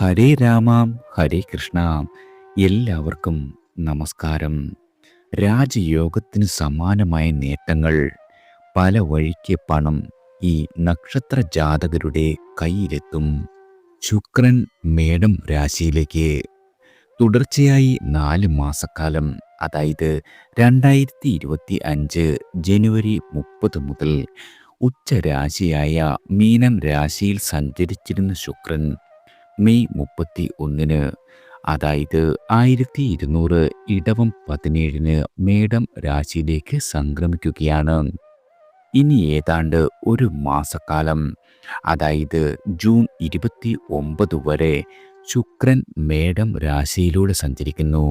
ഹരേ രാമാം ഹരേ കൃഷ്ണ. എല്ലാവർക്കും നമസ്കാരം. രാജയോഗത്തിന് സമാനമായ നേട്ടങ്ങൾ പല വഴിക്ക് പണം ഈ നക്ഷത്ര ജാതകരുടെ കയ്യിലെത്തും. ശുക്രൻ മേടം രാശിയിലേക്ക് തുടർച്ചയായി നാല് മാസക്കാലം അതായത് രണ്ടായിരത്തി ഇരുപത്തി അഞ്ച് ജനുവരി മുപ്പത് മുതൽ ഉച്ചരാശിയായ മീനം രാശിയിൽ സഞ്ചരിച്ചിരുന്ന ശുക്രൻ മെയ് മുപ്പത്തി ഒന്നിന് അതായത് ആയിരത്തി ഇരുന്നൂറ് ഇടവം പതിനേഴിന് മേടം രാശിയിലേക്ക് സംക്രമിക്കുകയാണ്. ഇനി ഏതാണ്ട് ഒരു മാസക്കാലം അതായത് ജൂൺ ഇരുപത്തി ഒമ്പത് വരെ ശുക്രൻ മേടം രാശിയിലൂടെ സഞ്ചരിക്കുന്നു.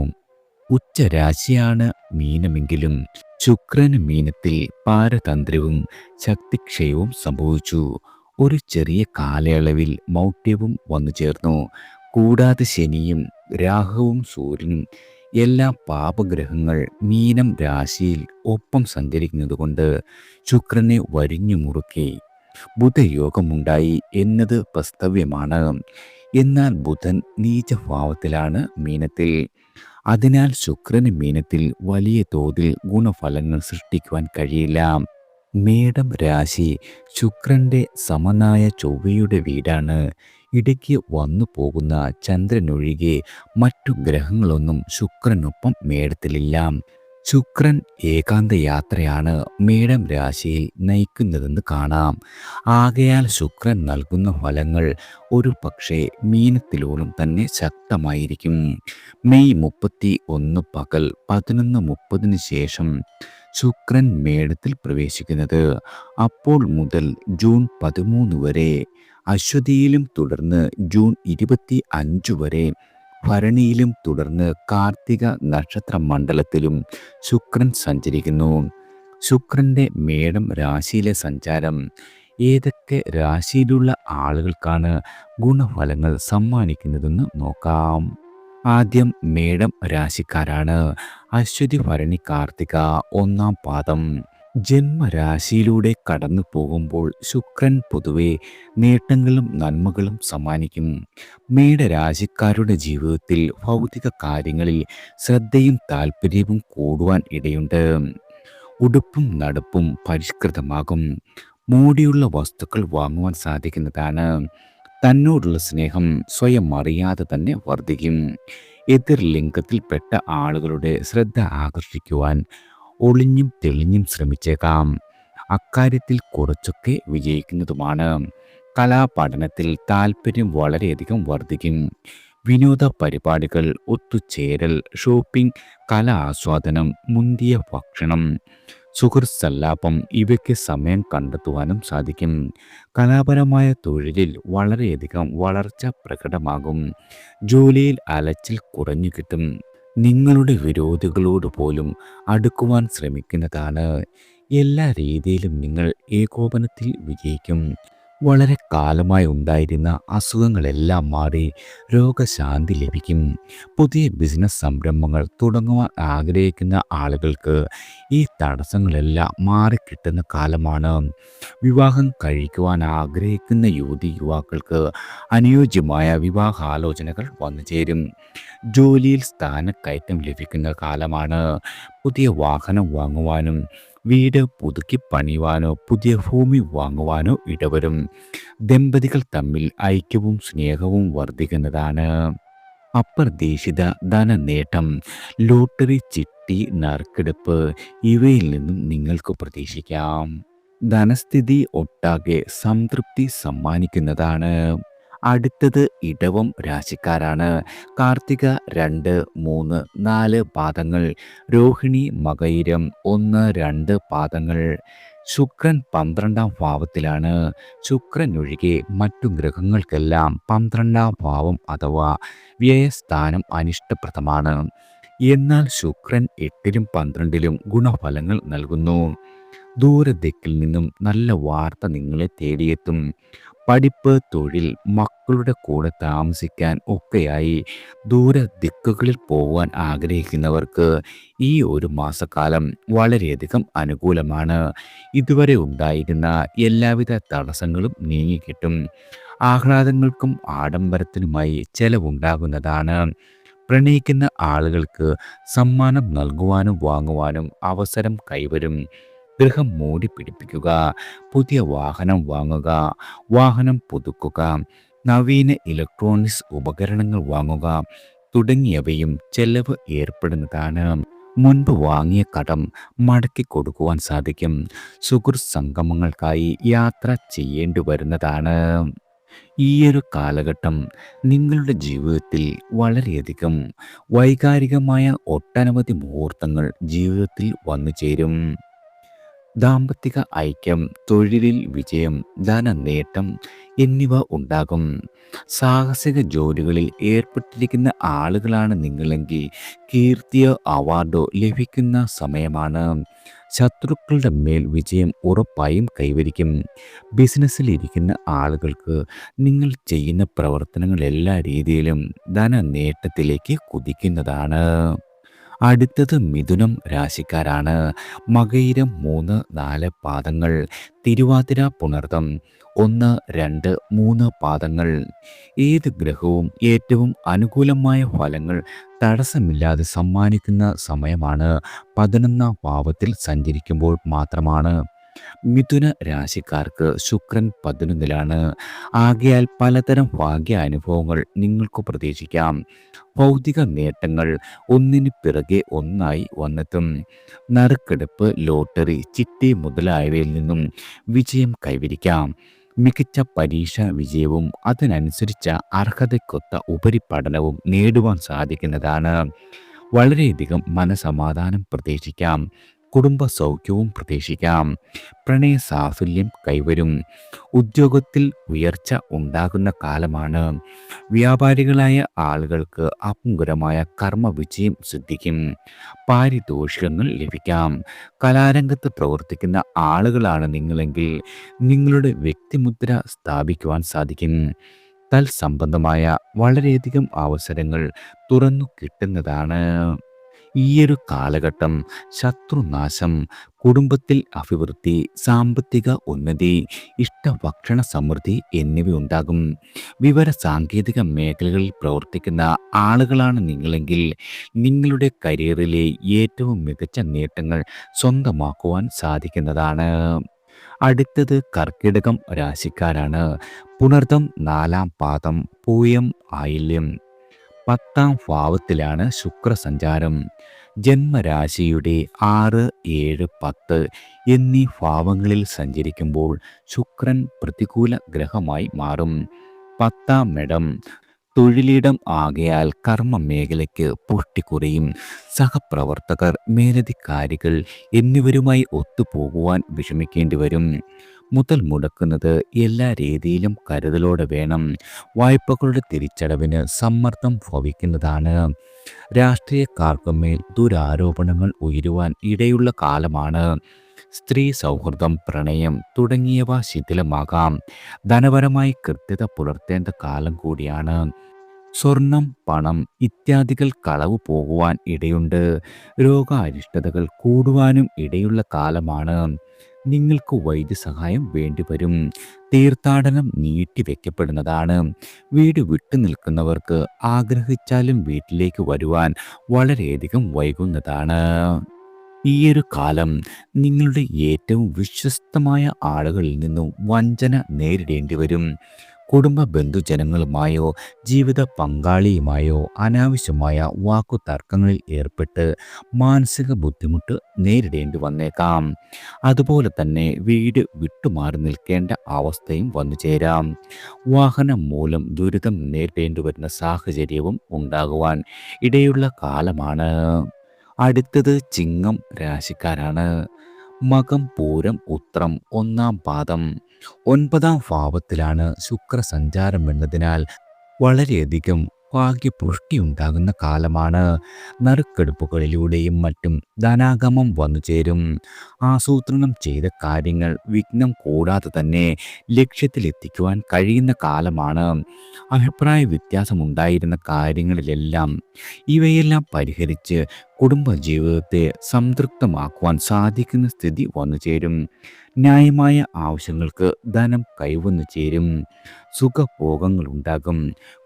ഉച്ചരാശിയാണ് മീനമെങ്കിലും ശുക്രൻ മീനത്തിൽ പാരതന്ത്രവും ശക്തിക്ഷയവും സംഭവിച്ചു. ഒരു ചെറിയ കാലയളവിൽ മൗഢ്യവും വന്നു ചേർന്നു. കൂടാതെ ശനിയും രാഹുവും സൂര്യനും എല്ലാ പാപഗ്രഹങ്ങൾ മീനം രാശിയിൽ ഒപ്പം സഞ്ചരിക്കുന്നതുകൊണ്ട് ശുക്രനെ വരിഞ്ഞു മുറുക്കി. ബുധയോഗമുണ്ടായി എന്നത് പ്രസ്തവ്യമാണ്. എന്നാൽ ബുധൻ നീചഭാവത്തിലാണ് മീനത്തിൽ. അതിനാൽ ശുക്രന് മീനത്തിൽ വലിയ തോതിൽ ഗുണഫലങ്ങൾ സൃഷ്ടിക്കുവാൻ കഴിയില്ല. മേടം രാശി ശുക്രന്റെ സമനായ ചൊവ്വയുടെ വീടാണ്. ഇടയ്ക്ക് വന്നു പോകുന്ന ചന്ദ്രനൊഴികെ മറ്റു ഗ്രഹങ്ങളൊന്നും ശുക്രനൊപ്പം മേടത്തിലില്ല. ശുക്രൻ ഏകാന്ത യാത്രയാണ് മേടം രാശിയിൽ നയിക്കുന്നതെന്ന് കാണാം. ആകയാൽ ശുക്രൻ നൽകുന്ന ഫലങ്ങൾ ഒരു പക്ഷേ മീനത്തിലോളം തന്നെ ശക്തമായിരിക്കും. മെയ് മുപ്പത്തി ഒന്ന് പകൽ പതിനൊന്ന് മുപ്പതിന് ശേഷം ശുക്രൻ മേടത്തിൽ പ്രവേശിക്കുന്നത്. അപ്പോൾ മുതൽ ജൂൺ പതിമൂന്ന് വരെ അശ്വതിയിലും തുടർന്ന് ജൂൺ ഇരുപത്തി അഞ്ച് വരെ ഭരണിയിലും തുടർന്ന് കാർത്തിക നക്ഷത്ര മണ്ഡലത്തിലും ശുക്രൻ സഞ്ചരിക്കുന്നു. ശുക്രന്റെ മേടം രാശിയിലെ സഞ്ചാരം. ഏതൊക്കെ രാശിയിലുള്ള ആളുകൾക്കാണ് ഗുണഫലങ്ങൾ സമ്മാനിക്കുന്നതെന്ന് നോക്കാം. ആദ്യം മേടം രാശിക്കാരാണ്. അശ്വതി ഭരണി കാർത്തിക ഒന്നാം പാദം. ജന്മരാശിയിലൂടെ കടന്നു പോകുമ്പോൾ ശുക്രൻ പൊതുവെ നേട്ടങ്ങളും നന്മകളും സമ്മാനിക്കും. മേടരാശിക്കാരുടെ ജീവിതത്തിൽ ഭൗതിക കാര്യങ്ങളിൽ ശ്രദ്ധയും താല്പര്യവും കൂടുവാൻ ഇടയുണ്ട്. ഉടുപ്പും നടപ്പും പരിഷ്കൃതമാകും. മൂടിയുള്ള വസ്തുക്കൾ വാങ്ങുവാൻ സാധിക്കുന്നതാണ്. തന്നോടുള്ള സ്നേഹം സ്വയം അറിയാതെ തന്നെ വർദ്ധിക്കും എതിർ ലിംഗത്തിൽപ്പെട്ട ആളുകളുടെ ശ്രദ്ധ ആകർഷിക്കുവാൻ ഒളിഞ്ഞും തെളിഞ്ഞും ശ്രമിച്ചേക്കാം. അക്കാര്യത്തിൽ കുറച്ചൊക്കെ വിജയിക്കുന്നതുമാണ്. കലാപഠനത്തിൽ താല്പര്യം വളരെയധികം വർദ്ധിക്കും വിനോദ പരിപാടികൾ ഒത്തുചേരൽ ഷോപ്പിംഗ് കല ആസ്വാദനം മുന്തിയ ഭക്ഷണം സുഹൃത്സല്ലാപം ഇവയ്ക്ക് സമയം കണ്ടെത്തുവാനും സാധിക്കും. കലാപരമായ തൊഴിലിൽ വളരെയധികം വളർച്ച പ്രകടമാകും. ജോലിയിൽ അലച്ചിൽ കുറഞ്ഞു കിട്ടും. നിങ്ങളുടെ വിരോധികളോട് പോലും അടുക്കുവാൻ ശ്രമിക്കുന്നതാണ്. എല്ലാ രീതിയിലും നിങ്ങൾ ഏകോപനത്തിൽ വിജയിക്കും. വളരെ കാലമായി ഉണ്ടായിരുന്ന അസുഖങ്ങളെല്ലാം മാറി രോഗശാന്തി ലഭിക്കും. പുതിയ ബിസിനസ് സംരംഭങ്ങൾ തുടങ്ങുവാൻ ആഗ്രഹിക്കുന്ന ആളുകൾക്ക് ഈ തടസ്സങ്ങളെല്ലാം മാറിക്കിട്ടുന്ന കാലമാണ്. വിവാഹം കഴിക്കുവാൻ ആഗ്രഹിക്കുന്ന യുവതി യുവാക്കൾക്ക് അനുയോജ്യമായ വിവാഹാലോചനകൾ വന്നു ചേരും. ജോലിയിൽ സ്ഥാനക്കയറ്റം ലഭിക്കുന്ന കാലമാണ്. പുതിയ വാഹനം വാങ്ങുവാനും വീട് പുതുക്കി പണിയുവാനോ പുതിയ ഭൂമി വാങ്ങുവാനോ ഇടവരും. ദമ്പതികൾ തമ്മിൽ ഐക്യവും സ്നേഹവും വർദ്ധിക്കുന്നതാണ്. അപ്രതീക്ഷിത ധനനേട്ടം ലോട്ടറി ചിട്ടി നറുക്കെടുപ്പ് ഇവയിൽ നിന്നും നിങ്ങൾക്ക് പ്രതീക്ഷിക്കാം. ധനസ്ഥിതി ഒട്ടാകെ സംതൃപ്തി സമ്മാനിക്കുന്നതാണ്. അടുത്തത് ഇടവം രാശിക്കാരാണ്. കാർത്തിക രണ്ട് മൂന്ന് നാല് പാദങ്ങൾ. രോഹിണി മകയിരം ഒന്ന് രണ്ട് പാദങ്ങൾ. ശുക്രൻ പന്ത്രണ്ടാം ഭാവത്തിലാണ്. ശുക്രൻ ഒഴികെ മറ്റു ഗ്രഹങ്ങൾക്കെല്ലാം പന്ത്രണ്ടാം ഭാവം അഥവാ വ്യയസ്ഥാനം അനിഷ്ടപ്രദമാണ്. എന്നാൽ ശുക്രൻ എട്ടിലും പന്ത്രണ്ടിലും ഗുണഫലങ്ങൾ നൽകുന്നു. ദൂരദിക്കിൽ നിന്നും നല്ല വാർത്ത നിങ്ങളെ തേടിയെത്തും. പഠിപ്പ് തൊഴിൽ മക്കളുടെ കൂടെ താമസിക്കാൻ ഒക്കെയായി ദൂര ദിക്കുകളിൽ പോകാൻ ആഗ്രഹിക്കുന്നവർക്ക് ഈ ഒരു മാസക്കാലം വളരെയധികം അനുകൂലമാണ്. ഇതുവരെ ഉണ്ടായിരുന്ന എല്ലാവിധ തടസ്സങ്ങളും നീങ്ങിക്കിട്ടും ആഹ്ലാദങ്ങൾക്കും ആഡംബരത്തിനുമായി ചെലവുണ്ടാകുന്നതാണ്. പ്രണയിക്കുന്ന ആളുകൾക്ക് സമ്മാനം നൽകുവാനും വാങ്ങുവാനും അവസരം കൈവരും. ഗൃഹം മൂടി പിടിപ്പിക്കുക പുതിയ വാഹനം വാങ്ങുക വാഹനം പുതുക്കുക നവീന ഇലക്ട്രോണിക്സ് ഉപകരണങ്ങൾ വാങ്ങുക തുടങ്ങിയവയും ചെലവ് ഏർപ്പെടുന്നതാണ്. മുൻപ് വാങ്ങിയ കടം മടക്കി കൊടുക്കുവാൻ സാധിക്കും. സുഹൃത്ത് സംഗമങ്ങൾക്കായി യാത്ര ചെയ്യേണ്ടി വരുന്നതാണ്. ഈയൊരു കാലഘട്ടം നിങ്ങളുടെ ജീവിതത്തിൽ വളരെയധികം വൈകാരികമായ ഒട്ടനവധി മുഹൂർത്തങ്ങൾ ജീവിതത്തിൽ വന്നു ചേരും ദാമ്പത്തിക ഐക്യം തൊഴിലിൽ വിജയം ധനനേട്ടം എന്നിവ ഉണ്ടാകും. സാഹസിക ജോലികളിൽ ഏർപ്പെട്ടിരിക്കുന്ന ആളുകളാണ് നിങ്ങളെങ്കിൽ കീർത്തിയോ അവാർഡോ ലഭിക്കുന്ന സമയമാണ്. ശത്രുക്കളുടെ മേൽ വിജയം ഉറപ്പായും കൈവരിക്കും. ബിസിനസ്സിൽ ഇരിക്കുന്ന ആളുകൾക്ക് നിങ്ങൾ ചെയ്യുന്ന പ്രവർത്തനങ്ങൾ എല്ലാ രീതിയിലും ധനനേട്ടത്തിലേക്ക് കുതിക്കുന്നതാണ്. അടുത്തത് മിഥുനം രാശിക്കാരാണ്. മകയിരം മൂന്ന് നാല് പാദങ്ങൾ. തിരുവാതിര പുണർതം ഒന്ന് രണ്ട് മൂന്ന് പാദങ്ങൾ. ഏത് ഗ്രഹവും ഏറ്റവും അനുകൂലമായ ഫലങ്ങൾ തടസ്സമില്ലാതെ സമ്മാനിക്കുന്ന സമയമാണ്. പതിനൊന്നാം ഭാവത്തിൽ സഞ്ചരിക്കുമ്പോൾ മാത്രമാണ്. മിഥുന രാശിക്കാർക്ക് ശുക്രൻ പതിനൊന്നിലാണ്. ആകയാൽ പലതരം ഭാഗ്യ അനുഭവങ്ങൾ നിങ്ങൾക്ക് പ്രതീക്ഷിക്കാം. ഭൗതിക നേട്ടങ്ങൾ ഒന്നിന് പിറകെ ഒന്നായി വന്നെത്തും. നറുക്കെടുപ്പ് ലോട്ടറി ചിട്ടി മുതലായവയിൽ നിന്നും വിജയം കൈവരിക്കാം. മികച്ച പരീക്ഷ വിജയവും അതിനനുസരിച്ച അർഹതയ്ക്കൊത്ത ഉപരിപഠനവും നേടുവാൻ സാധിക്കുന്നതാണ്. വളരെയധികം മനസമാധാനം പ്രതീക്ഷിക്കാം. കുടുംബ സൗഖ്യവും പ്രതീക്ഷിക്കാം. പ്രണയ സാഫല്യം കൈവരും. ഉദ്യോഗത്തിൽ ഉയർച്ച ഉണ്ടാകുന്ന കാലമാണ്. വ്യാപാരികളായ ആളുകൾക്ക് അപുങ്കരമായ കർമ്മ വിജയം സിദ്ധിക്കും. പാരിതോഷികങ്ങൾ ലഭിക്കാം. കലാരംഗത്ത് പ്രവർത്തിക്കുന്ന ആളുകളാണ് നിങ്ങളെങ്കിൽ നിങ്ങളുടെ വ്യക്തിമുദ്ര സ്ഥാപിക്കുവാൻ സാധിക്കും. തൽസംബന്ധമായ വളരെയധികം അവസരങ്ങൾ തുറന്നു കിട്ടുന്നതാണ്. ഈയൊരു കാലഘട്ടം ശത്രുനാശം കുടുംബത്തിൽ അഭിവൃദ്ധി സാമ്പത്തിക ഉന്നതി ഇഷ്ടഭക്ഷണ സമൃദ്ധി എന്നിവയുണ്ടാകും. വിവര സാങ്കേതിക മേഖലകളിൽ പ്രവർത്തിക്കുന്ന ആളുകളാണ് നിങ്ങളെങ്കിൽ നിങ്ങളുടെ കരിയറിലെ ഏറ്റവും മികച്ച നേട്ടങ്ങൾ സ്വന്തമാക്കുവാൻ സാധിക്കുന്നതാണ്. അടുത്തത് കർക്കിടകം രാശിക്കാരാണ്. പുനർതം നാലാം പാദം പൂയം ആയില്യം. പത്താം ഭാവത്തിലാണ് ശുക്രസഞ്ചാരം. ജന്മരാശിയുടെ ആറ് ഏഴ് പത്ത് എന്നീ ഭാവങ്ങളിൽ സഞ്ചരിക്കുമ്പോൾ ശുക്രൻ പ്രതികൂല ഗ്രഹമായി മാറും. പത്താം ഇടം തൊഴിലിടം ആകയാൽ കർമ്മ മേഖലയ്ക്ക് പുഷ്ടി സഹപ്രവർത്തകർ മേലധികാരികൾ എന്നിവരുമായി ഒത്തുപോകുവാൻ വിഷമിക്കേണ്ടി വരും മുതൽ മുടക്കുന്നത് എല്ലാ രീതിയിലും കരുതലോടെ വേണം. വായ്പകളുടെ തിരിച്ചടവിന് സമ്മർദ്ദം ഭവിക്കുന്നതാണ്. രാഷ്ട്രീയക്കാർക്കുമേൽ ദുരാരോപണങ്ങൾ ഉയരുവാൻ ഇടയുള്ള കാലമാണ്. സ്ത്രീ സൗഹൃദം പ്രണയം തുടങ്ങിയവ ശിഥിലമാകാം. ധനപരമായി കൃത്യത പുലർത്തേണ്ട കാലം കൂടിയാണ്. സ്വർണം പണം ഇത്യാദികൾ കളവ് പോകുവാൻ ഇടയുണ്ട്. രോഗാരിഷ്ടതകൾ കൂടുവാനും ഇടയുള്ള കാലമാണ്. നിങ്ങൾക്ക് വൈദ്യസഹായം വേണ്ടിവരും. തീർത്ഥാടനം നീട്ടിവെക്കപ്പെടുന്നതാണ് വീട് വിട്ടു നിൽക്കുന്നവർക്ക് ആഗ്രഹിച്ചാലും വീട്ടിലേക്ക് വരുവാൻ വളരെയധികം വൈകുന്നതാണ്. ഈയൊരു കാലം നിങ്ങളുടെ ഏറ്റവും വിശ്വസ്തമായ ആളുകളിൽ നിന്നും വഞ്ചന നേരിടേണ്ടി വരും കുടുംബ ബന്ധുജനങ്ങളുമായോ ജീവിത പങ്കാളിയുമായോ അനാവശ്യമായ വാക്കുതർക്കങ്ങളിൽ ഏർപ്പെട്ട് മാനസിക ബുദ്ധിമുട്ട് നേരിടേണ്ടി വന്നേക്കാം. അതുപോലെ തന്നെ വീട് വിട്ടുമാറി നിൽക്കേണ്ട അവസ്ഥയും വന്നു ചേരാം. വാഹനം മൂലം ദുരിതം നേരിടേണ്ടി വരുന്ന സാഹചര്യവും ഉണ്ടാകുവാൻ ഇടയുള്ള കാലമാണ്. അടുത്തത് ചിങ്ങം രാശിക്കാരാണ്. മകം പൂരം ഉത്രം ഒന്നാം പാദം. ഒൻപതാം ഭാവത്തിലാണ് ശുക്രസഞ്ചാരം എന്നതിനാൽ വളരെയധികം ഭാഗ്യപുഷ്ടിയുണ്ടാകുന്ന കാലമാണ്. നറുക്കെടുപ്പുകളിലൂടെയും മറ്റും ധനാഗമം വന്നു ചേരും. ആസൂത്രണം ചെയ്ത കാര്യങ്ങൾ വിഘ്നം കൂടാതെ തന്നെ ലക്ഷ്യത്തിലെത്തിക്കുവാൻ കഴിയുന്ന കാലമാണ്. അഭിപ്രായ വ്യത്യാസമുണ്ടായിരുന്ന കാര്യങ്ങളിലെല്ലാം ഇവയെല്ലാം പരിഹരിച്ച് കുടുംബജീവിതത്തെ സംതൃപ്തമാക്കുവാൻ സാധിക്കുന്ന സ്ഥിതി വന്നു ചേരും. ന്യായമായ ആവശ്യങ്ങൾക്ക് ധനം കൈവന്നു ചേരും. സുഖഭോഗങ്ങൾ ഉണ്ടാകും.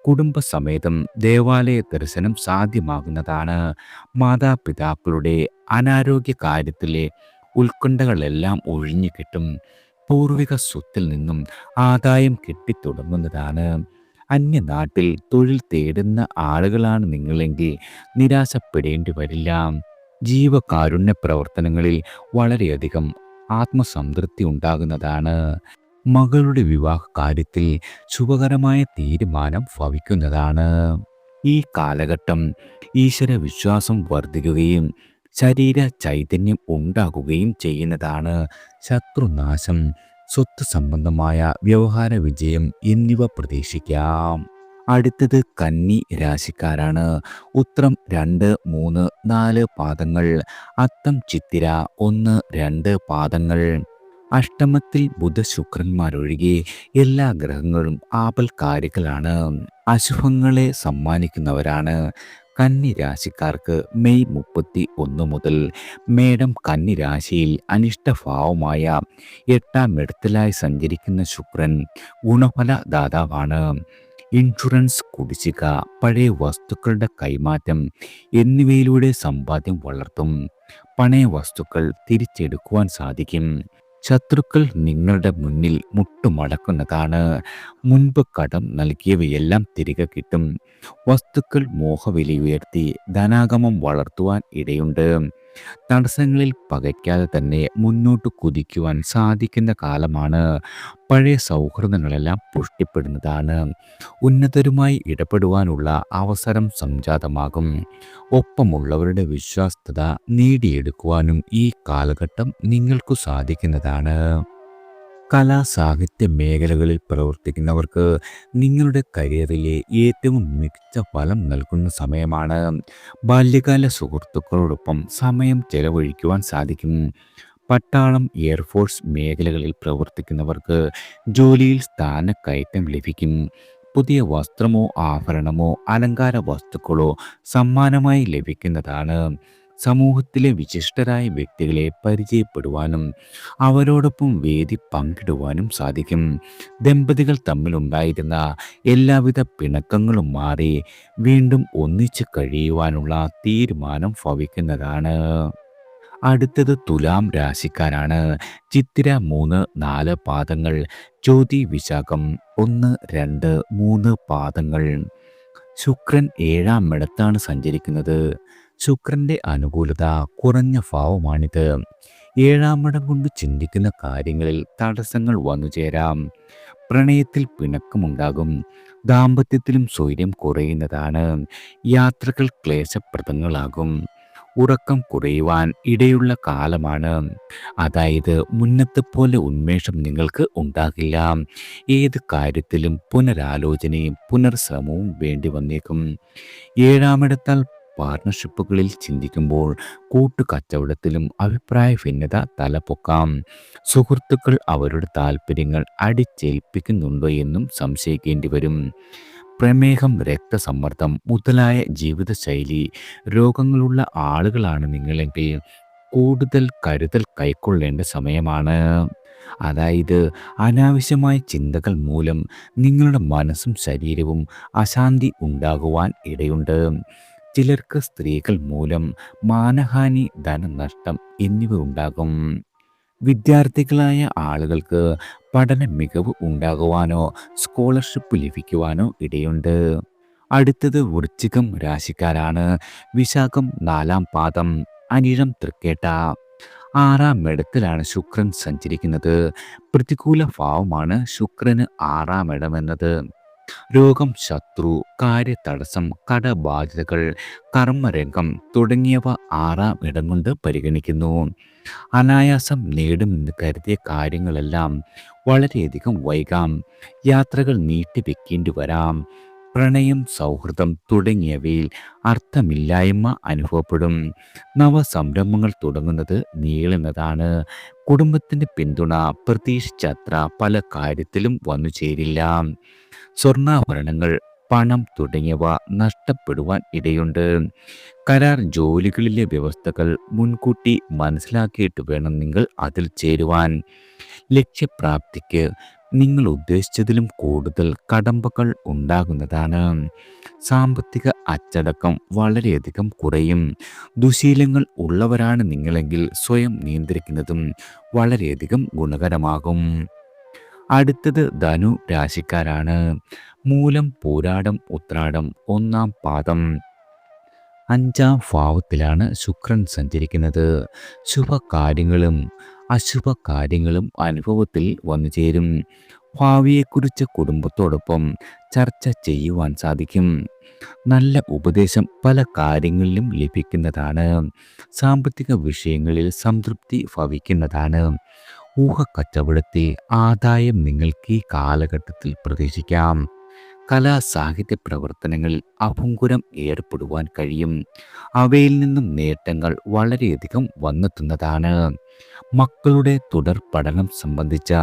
കുടുംബസമേതം ദേവാലയ ദർശനം സാധ്യമാകുന്നതാണ്. മാതാപിതാക്കളുടെ അനാരോഗ്യ കാര്യത്തിലെ ഉത്കണ്ഠകളെല്ലാം ഒഴിഞ്ഞു കിട്ടും. പൂർവിക സ്വത്തിൽ നിന്നും ആദായം കിട്ടിത്തുടങ്ങുന്നതാണ്. അന്യനാട്ടിൽ തൊഴിൽ തേടുന്ന ആളുകളാണ് നിങ്ങളെങ്കിൽ നിരാശപ്പെടേണ്ടി വരില്ല. ജീവകാരുണ്യ പ്രവർത്തനങ്ങളിൽ വളരെയധികം ആത്മസംതൃപ്തി ഉണ്ടാകുന്നതാണ് മകളുടെ വിവാഹ കാര്യത്തിൽ ശുഭകരമായ തീരുമാനം ഭവിക്കുന്നതാണ്. ഈ കാലഘട്ടം ഈശ്വര വിശ്വാസം വർദ്ധിക്കുകയും ശരീര ചൈതന്യം ഉണ്ടാകുകയും ചെയ്യുന്നതാണ് ശത്രുനാശം. സ്വത്ത് സംബന്ധമായ വ്യവഹാര വിജയം എന്നിവ പ്രതീക്ഷിക്കാം. അടുത്തത് കന്നി രാശിക്കാരാണ്. ഉത്രം രണ്ട് മൂന്ന് നാല് പാദങ്ങൾ അത്തം ചിത്തിര ഒന്ന് രണ്ട് പാദങ്ങൾ. അഷ്ടമത്തിൽ ബുധശുക്രന്മാരൊഴികെ എല്ലാ ഗ്രഹങ്ങളും ആപൽക്കാരികളാണ്. അശുഭങ്ങളെ സമ്മാനിക്കുന്നവരാണ്. കന്നി രാശിക്കാർക്ക് മെയ് മുപ്പത്തി ഒന്ന് മുതൽ മേടം കന്നിരാശിയിൽ അനിഷ്ടഭാവമായ എട്ടാം ഇടത്തിലായി സഞ്ചരിക്കുന്ന ശുക്രൻ ഗുണഫല ദാതാവാണ്. ഇൻഷുറൻസ് കുടിശ്ശിക പഴയ വസ്തുക്കളുടെ കൈമാറ്റം എന്നിവയിലൂടെ സമ്പാദ്യം വളർത്തും. പണയ വസ്തുക്കൾ തിരിച്ചെടുക്കുവാൻ സാധിക്കും. ശത്രുക്കൾ നിങ്ങളുടെ മുന്നിൽ മുട്ടുമടക്കുന്നതാണ്. മുൻപ് കടം നൽകിയവയെല്ലാം തിരികെ കിട്ടും. വസ്തുക്കൾ മോഹവിലയുയർത്തി ധനാഗമം വളർത്തുവാൻ ഇടയുണ്ട്. തടസ്സങ്ങളിൽ പകയ്ക്കാതെ തന്നെ മുന്നോട്ട് കുതിക്കുവാൻ സാധിക്കുന്ന കാലമാണ് പഴയ സൗഹൃദങ്ങളെല്ലാം പുഷ്ടിപ്പെടുന്നതാണ്. ഉന്നതരുമായി ഇടപെടുവാനുള്ള അവസരം സംജാതമാകും. ഒപ്പമുള്ളവരുടെ വിശ്വാസ്യത നേടിയെടുക്കുവാനും ഈ കാലഘട്ടം നിങ്ങൾക്കു സാധിക്കുന്നതാണ്. കലാ സാഹിത്യ മേഖലകളിൽ പ്രവർത്തിക്കുന്നവർക്ക് നിങ്ങളുടെ കരിയറിലെ ഏറ്റവും മികച്ച ഫലം നൽകുന്ന സമയമാണ്. ബാല്യകാല സുഹൃത്തുക്കളോടൊപ്പം സമയം ചെലവഴിക്കുവാൻ സാധിക്കും. പട്ടാളം എയർഫോഴ്സ് മേഖലകളിൽ പ്രവർത്തിക്കുന്നവർക്ക് ജോലിയിൽ സ്ഥാനക്കയറ്റം ലഭിക്കും. പുതിയ വസ്ത്രമോ ആഭരണമോ അലങ്കാര വസ്തുക്കളോ സമ്മാനമായി ലഭിക്കുന്നതാണ്. സമൂഹത്തിലെ വിശിഷ്ടരായ വ്യക്തികളെ പരിചയപ്പെടുവാനും അവരോടൊപ്പം വേദി പങ്കിടുവാനും സാധിക്കും. ദമ്പതികൾ തമ്മിലുണ്ടായിരുന്ന എല്ലാവിധ പിണക്കങ്ങളും മാറി വീണ്ടും ഒന്നിച്ചു കഴിയുവാനുള്ള തീരുമാനം ഭവിക്കുന്നതാണ്. അടുത്തത് തുലാം രാശിക്കാരാണ്. ചിത്തിര മൂന്ന് നാല് പാദങ്ങൾ ജ്യോതി വിശാഖം ഒന്ന് രണ്ട് മൂന്ന് പാദങ്ങൾ. ശുക്രൻ ഏഴാം ഇടത്താണ് സഞ്ചരിക്കുന്നത്. ശുക്രന്റെ അനുകൂലത കുറഞ്ഞ ഭാവമാണിത്. ഏഴാമിടം കൊണ്ട് ചിന്തിക്കുന്ന കാര്യങ്ങളിൽ തടസ്സങ്ങൾ വന്നു ചേരാം. പ്രണയത്തിൽ പിണക്കമുണ്ടാകും. ദാമ്പത്യത്തിലും സ്വൈര്യം കുറയുന്നതാണ്. യാത്രകൾ ക്ലേശപ്രദങ്ങളാകും. ഉറക്കം കുറയുവാൻ ഇടയുള്ള കാലമാണ്. അതായത് മുന്നത്തെ പോലെ ഉന്മേഷം നിങ്ങൾക്ക് ഉണ്ടാകില്ല. ഏത് കാര്യത്തിലും പുനരാലോചനയും പുനർശ്രമവും വേണ്ടി വന്നേക്കും. ഏഴാമിടത്താൽ പാർട്ണർഷിപ്പുകളിൽ ചിന്തിക്കുമ്പോൾ കൂട്ടുകച്ചവടത്തിലും അഭിപ്രായ ഭിന്നത തലപൊക്കാം. സുഹൃത്തുക്കൾ അവരുടെ താല്പര്യങ്ങൾ അടിച്ചേൽപ്പിക്കുന്നുണ്ടോ എന്നും സംശയിക്കേണ്ടി വരും. പ്രമേഹം രക്തസമ്മർദ്ദം മുതലായ ജീവിതശൈലി രോഗങ്ങളുള്ള ആളുകളാണ് നിങ്ങളെങ്കിൽ കൂടുതൽ കരുതൽ കൈക്കൊള്ളേണ്ട സമയമാണ്. അതായത് അനാവശ്യമായ ചിന്തകൾ മൂലം നിങ്ങളുടെ മനസ്സും ശരീരവും അശാന്തി ഉണ്ടാകുവാൻ ഇടയുണ്ട്. ചിലർക്ക് സ്ത്രീകൾ മൂലം മാനഹാനി ധനനഷ്ടം എന്നിവ ഉണ്ടാകും. വിദ്യാർത്ഥികളായ ആളുകൾക്ക് പഠന മികവ് ഉണ്ടാകുവാനോ സ്കോളർഷിപ്പ് ലഭിക്കുവാനോ ഇടയുണ്ട്. അടുത്തത് വൃശ്ചികം രാശിക്കാരാണ്. വിശാഖം നാലാം പാദം അനിഴം തൃക്കേട്ട. ആറാം ഇടത്തിലാണ് ശുക്രൻ സഞ്ചരിക്കുന്നത്. പ്രതികൂല ഭാവമാണ് ശുക്രന് ആറാം ഇടമെന്നത്. രോഗം ശത്രു കാര്യതടസ്സം കടബാധ്യതകൾ കർമ്മരംഗം തുടങ്ങിയവ ആറാം ഇടം കൊണ്ട് പരിഗണിക്കുന്നു. അനായാസം നേടുമെന്ന് കരുതിയ കാര്യങ്ങളെല്ലാം വളരെയധികം വൈകാം. യാത്രകൾ നീട്ടിവെക്കേണ്ടി വരാം. പ്രണയം സൗഹൃദം തുടങ്ങിയവയിൽ അർത്ഥമില്ലായ്മ അനുഭവപ്പെടും. നവസംരംഭങ്ങൾ തുടങ്ങുന്നത് നീളുന്നതാണ്. കുടുംബത്തിന്റെ പിന്തുണ പ്രതീക്ഷിച്ചത്ര പല കാര്യത്തിലും വന്നു ചേരില്ല സ്വർണാഭരണങ്ങൾ പണം തുടങ്ങിയവ നഷ്ടപ്പെടുവാൻ ഇടയുണ്ട്. കരാർ ജോലികളിലെ വ്യവസ്ഥകൾ മുൻകൂട്ടി മനസ്സിലാക്കിയിട്ട് വേണം നിങ്ങൾ അതിൽ ചേരുവാൻ. ലക്ഷ്യപ്രാപ്തിക്ക് നിങ്ങൾ ഉദ്ദേശിച്ചതിലും കൂടുതൽ കടമ്പകൾ ഉണ്ടാകുന്നതാണ്. സാമ്പത്തിക അച്ചടക്കം വളരെയധികം കുറയും. ദുശീലങ്ങൾ ഉള്ളവരാണ് നിങ്ങളെങ്കിൽ സ്വയം നിയന്ത്രിക്കുന്നതും വളരെയധികം ഗുണകരമാകും. അടുത്തത് ധനു രാശിക്കാരാണ്. മൂലം പോരാടം ഉത്രാടം ഒന്നാം പാദം. അഞ്ചാം ഭാവത്തിലാണ് ശുക്രൻ സഞ്ചരിക്കുന്നത്. ശുഭകാര്യങ്ങളും അശുഭ കാര്യങ്ങളും അനുഭവത്തിൽ വന്നു ചേരും. ഭാവിയെക്കുറിച്ച് കുടുംബത്തോടൊപ്പം ചർച്ച ചെയ്യുവാൻ സാധിക്കും. നല്ല ഉപദേശം പല കാര്യങ്ങളിലും ലഭിക്കുന്നതാണ്. സാമ്പത്തിക വിഷയങ്ങളിൽ സംതൃപ്തി ഭവിക്കുന്നതാണ്. ഊഹക്കച്ചവടത്തിൽ ആദായം നിങ്ങൾക്ക് ഈ കാലഘട്ടത്തിൽ പ്രതീക്ഷിക്കാം. കലാ സാഹിത്യ പ്രവർത്തനങ്ങളിൽ അഭുങ്കുരം ഏർപ്പെടുവാൻ കഴിയും. അവയിൽ നിന്നും നേട്ടങ്ങൾ വളരെയധികം വന്നെത്തുന്നതാണ്. മക്കളുടെ തുടർ പഠനം സംബന്ധിച്ച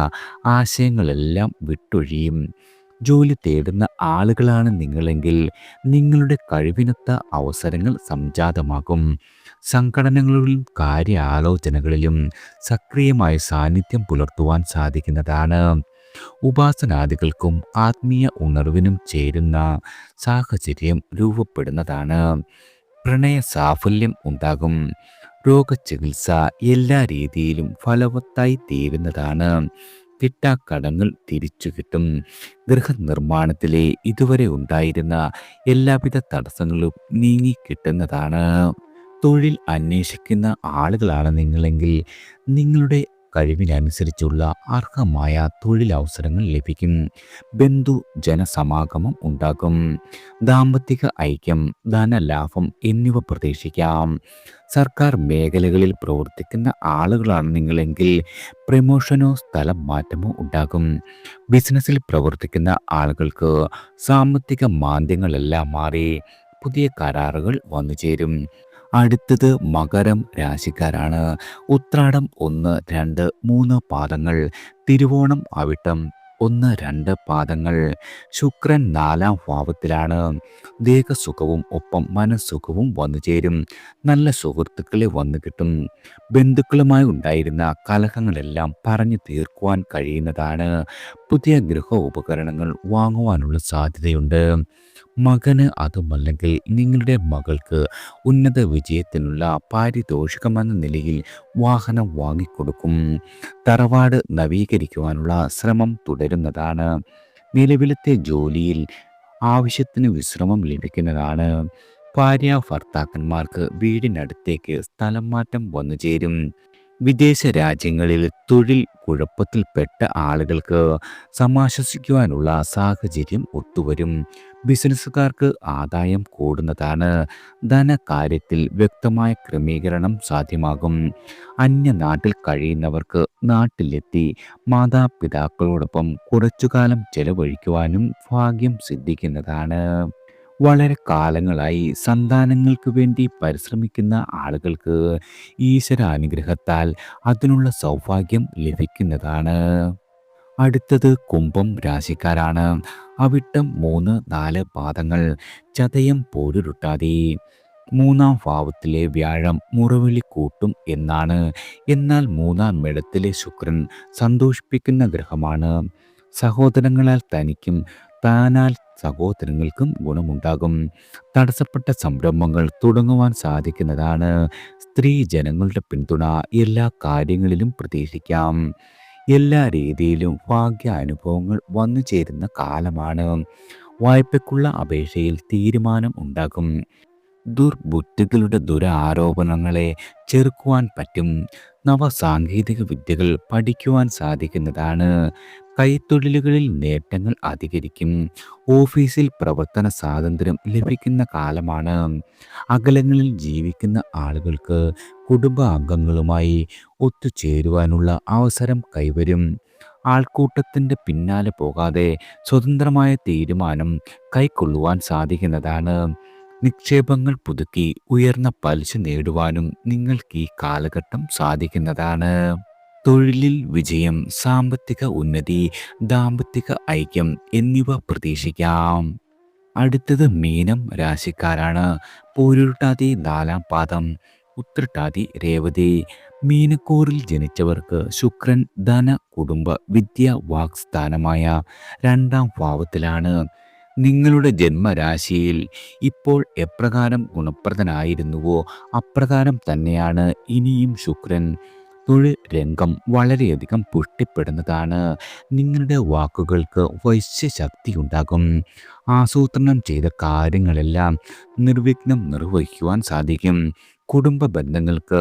ആശയങ്ങളെല്ലാം വിട്ടൊഴിയും. ജോലി തേടുന്ന ആളുകളാണ് നിങ്ങളെങ്കിൽ നിങ്ങളുടെ കഴിവിനൊത്ത അവസരങ്ങൾ സംജാതമാകും. സംഘടനകളിലും കാര്യാലോചനകളിലും സക്രിയമായ സാന്നിധ്യം പുലർത്തുവാൻ സാധിക്കുന്നതാണ്. ഉപാസനാദികൾക്കും ആത്മീയ ഉണർവിനും ചേരുന്ന സാഹചര്യം രൂപപ്പെടുന്നതാണ്. പ്രണയ സാഫല്യം ഉണ്ടാകും. രോഗചികിത്സ എല്ലാ രീതിയിലും ഫലവത്തായി തീരുന്നതാണ്. തിട്ടാക്കടങ്ങൾ തിരിച്ചു കിട്ടും. ഗൃഹനിർമ്മാണത്തിലെ ഇതുവരെ ഉണ്ടായിരുന്ന എല്ലാവിധ തടസ്സങ്ങളും നീങ്ങി കിട്ടുന്നതാണ്. തൊഴിൽ അന്വേഷിക്കുന്ന ആളുകളാണ് നിങ്ങളെങ്കിൽ നിങ്ങളുടെ കഴിവിനനുസരിച്ചുള്ള അർഹമായ തൊഴിലവസരങ്ങൾ ലഭിക്കും. ബന്ധു ജനസമാഗമം ഉണ്ടാകും. ദാമ്പത്തിക ഐക്യം ധനലാഭം എന്നിവ പ്രതീക്ഷിക്കാം. സർക്കാർ മേഖലകളിൽ പ്രവർത്തിക്കുന്ന ആളുകളാണ് നിങ്ങളെങ്കിൽ പ്രമോഷനോ സ്ഥലം മാറ്റമോ ഉണ്ടാകും. ബിസിനസ്സിൽ പ്രവർത്തിക്കുന്ന ആളുകൾക്ക് സാമ്പത്തിക മാന്ദ്യങ്ങളെല്ലാം മാറി പുതിയ കരാറുകൾ വന്നു ചേരും അടുത്തത് മകരം രാശിക്കാരാണ്. ഉത്രാടം ഒന്ന് രണ്ട് മൂന്ന് പാദങ്ങൾ. തിരുവോണം അവിട്ടം ഒന്ന് രണ്ട് പാദങ്ങൾ. ശുക്രൻ നാലാം ഭാവത്തിലാണ്. ദേഹസുഖവും ഒപ്പം മനസ്സുഖവും വന്നു ചേരും. നല്ല സുഹൃത്തുക്കളെ വന്നു കിട്ടും. ബന്ധുക്കളുമായി ഉണ്ടായിരുന്ന കലഹങ്ങളെല്ലാം പറഞ്ഞു തീർക്കുവാൻ കഴിയുന്നതാണ്. പുതിയ ഗൃഹ ഉപകരണങ്ങൾ വാങ്ങുവാനുള്ള സാധ്യതയുണ്ട്. മകന് അതുമല്ലെങ്കിൽ നിങ്ങളുടെ മകൾക്ക് ഉന്നത വിജയത്തിനുള്ള പാരിതോഷികമെന്ന നിലയിൽ വാഹനം വാങ്ങിക്കൊടുക്കും. തറവാട് നവീകരിക്കുവാനുള്ള ശ്രമം തുടരുന്നതാണ്. നിലവിലത്തെ ജോലിയിൽ ആവശ്യത്തിന് വിശ്രമം ലഭിക്കുന്നതാണ്. ഭാര്യ ഭർത്താക്കന്മാർക്ക് വീടിനടുത്തേക്ക് സ്ഥലം മാറ്റം വന്നു ചേരും വിദേശ രാജ്യങ്ങളിൽ തൊഴിൽ കുഴപ്പത്തിൽപ്പെട്ട ആളുകൾക്ക് സമാശ്വസിക്കുവാനുള്ള സാഹചര്യം ഒത്തുവരും. ബിസിനസ്സുകാർക്ക് ആദായം കൂടുന്നതാണ് ധനകാര്യത്തിൽ വ്യക്തമായ ക്രമീകരണം സാധ്യമാകും. അന്യനാട്ടിൽ കഴിയുന്നവർക്ക് നാട്ടിലെത്തി മാതാപിതാക്കളോടൊപ്പം കുറച്ചുകാലം ചെലവഴിക്കുവാനും ഭാഗ്യം സിദ്ധിക്കുന്നതാണ്. വളരെ കാലങ്ങളായി സന്താനങ്ങൾക്ക് വേണ്ടി പരിശ്രമിക്കുന്ന ആളുകൾക്ക് ഈശ്വരാനുഗ്രഹത്താൽ അതിനുള്ള സൗഭാഗ്യം ലഭിക്കുന്നതാണ്. അടുത്തത് കുംഭം രാശിക്കാരാണ്. അവിട്ടം മൂന്ന് നാല് പാദങ്ങൾ ചതയം പോരുരുട്ടാതെ. മൂന്നാം ഭാവത്തിലെ വ്യാഴം മുറവിളി കൂട്ടും എന്നാണ്. എന്നാൽ മൂന്നാം ഇടത്തിലെ ശുക്രൻ സന്തോഷിപ്പിക്കുന്ന ഗ്രഹമാണ്. സഹോദരങ്ങളാൽ തനിക്കും താനാൽ സഹോദരങ്ങൾക്കും ഗുണമുണ്ടാകും. തടസ്സപ്പെട്ട സംരംഭങ്ങൾ തുടങ്ങുവാൻ സാധിക്കുന്നതാണ്. സ്ത്രീ ജനങ്ങളുടെ പിന്തുണ എല്ലാ കാര്യങ്ങളിലും പ്രതീക്ഷിക്കാം. എല്ലാ രീതിയിലും ഭാഗ്യ അനുഭവങ്ങൾ വന്നു ചേരുന്ന കാലമാണ്. വായ്പയ്ക്കുള്ള അപേക്ഷയിൽ തീരുമാനം ഉണ്ടാകും. ദുർബുദ്ധികളുടെ ദുരാരോപണങ്ങളെ ചെറുക്കുവാൻ പറ്റും. നവസാങ്കേതിക വിദ്യകൾ പഠിക്കുവാൻ സാധിക്കുന്നതാണ്. കൈത്തൊഴിലുകളിൽ നേട്ടങ്ങൾ അധികരിക്കും. ഓഫീസിൽ പ്രവർത്തന സ്വാതന്ത്ര്യം ലഭിക്കുന്ന കാലമാണ്. അകലങ്ങളിൽ ജീവിക്കുന്ന ആളുകൾക്ക് കുടുംബാംഗങ്ങളുമായി ഒത്തുചേരുവാനുള്ള അവസരം കൈവരും. ആൾക്കൂട്ടത്തിന്റെ പിന്നാലെ പോകാതെ സ്വതന്ത്രമായ തീരുമാനം കൈക്കൊള്ളുവാൻ സാധിക്കുന്നതാണ്. നിക്ഷേപങ്ങൾ പുതുക്കി ഉയർന്ന പലിശ നേടുവാനും നിങ്ങൾക്ക് ഈ കാലഘട്ടം സാധിക്കുന്നതാണ്. തൊഴിലിൽ വിജയം സാമ്പത്തിക ഉന്നതി ദാമ്പത്തിക ഐക്യം എന്നിവ പ്രതീക്ഷിക്കാം. അടുത്തത് മീനം രാശിക്കാരാണ്. പോരുട്ടാതി നാലാം പാദം ഉത്രട്ടാതി രേവതി. മീനക്കൂറിൽ ജനിച്ചവർക്ക് ശുക്രൻ ധന കുടുംബ വിദ്യ വാക്സ്ഥാനമായ രണ്ടാം ഭാവത്തിലാണ്. നിങ്ങളുടെ ജന്മരാശിയിൽ ഇപ്പോൾ എപ്രകാരം ഗുണപ്രദനായിരുന്നുവോ അപ്രകാരം തന്നെയാണ് ഇനിയും ശുക്രൻ തൊഴിൽ രംഗം വളരെയധികം പുഷ്ടിപ്പെടുന്നതാണ്. നിങ്ങളുടെ വാക്കുകൾക്ക് വശ്യശക്തി ഉണ്ടാകും. ആസൂത്രണം ചെയ്ത കാര്യങ്ങളെല്ലാം നിർവിഘ്നം നിർവഹിക്കുവാൻ സാധിക്കും. കുടുംബ ബന്ധങ്ങൾക്ക്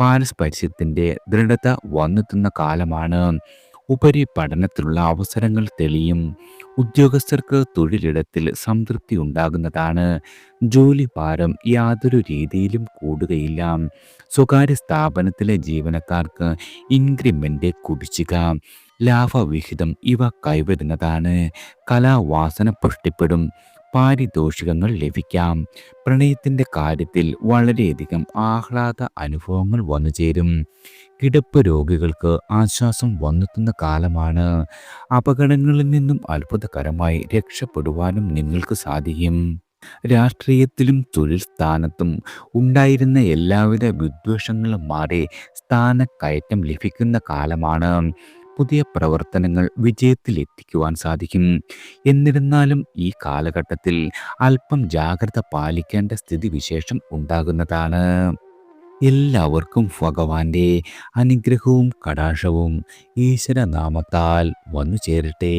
പാരസ്പര്യത്തിന്റെ ദൃഢത വന്നെത്തുന്ന കാലമാണ്. ഉപരി പഠനത്തിനുള്ള അവസരങ്ങൾ തെളിയും. ഉദ്യോഗസ്ഥർക്ക് തൊഴിലിടത്തിൽ സംതൃപ്തി ഉണ്ടാകുന്നതാണ്. ജോലി ഭാരം യാതൊരു രീതിയിലും കൂടുകയില്ല. സ്വകാര്യ സ്ഥാപനത്തിലെ ജീവനക്കാർക്ക് ഇൻക്രിമെന്റ് കുടിശ്ശിക ലാഭവിഹിതം ഇവ കൈവരുന്നതാണ്. കലാവാസന പുഷ്ടിപ്പെടും. പാരിതോഷികങ്ങൾ ലഭിക്കാം. പ്രണയത്തിന്റെ കാര്യത്തിൽ വളരെയധികം ആഹ്ലാദ അനുഭവങ്ങൾ വന്നു ചേരും. കിടപ്പ് രോഗികൾക്ക് ആശ്വാസം വന്നെത്തുന്ന കാലമാണ്. അപകടങ്ങളിൽ നിന്നും അത്ഭുതകരമായി രക്ഷപ്പെടുവാനും നിങ്ങൾക്ക് സാധിക്കും. രാഷ്ട്രീയത്തിലും തൊഴിൽ സ്ഥാനത്തും ഉണ്ടായിരുന്ന എല്ലാവിധ വിദ്വേഷങ്ങളും മാറി സ്ഥാനക്കയറ്റം ലഭിക്കുന്ന കാലമാണ്. പുതിയ പ്രവർത്തനങ്ങൾ വിജയത്തിലെത്തിക്കുവാൻ സാധിക്കും. എന്നിരുന്നാലും ഈ കാലഘട്ടത്തിൽ അല്പം ജാഗ്രത പാലിക്കേണ്ട സ്ഥിതിവിശേഷം ഉണ്ടാകുന്നതാണ്. എല്ലാവർക്കും ഭഗവാന്റെ അനുഗ്രഹവും കടാക്ഷവും ഈശ്വരനാമത്താൽ വന്നു ചേരട്ടെ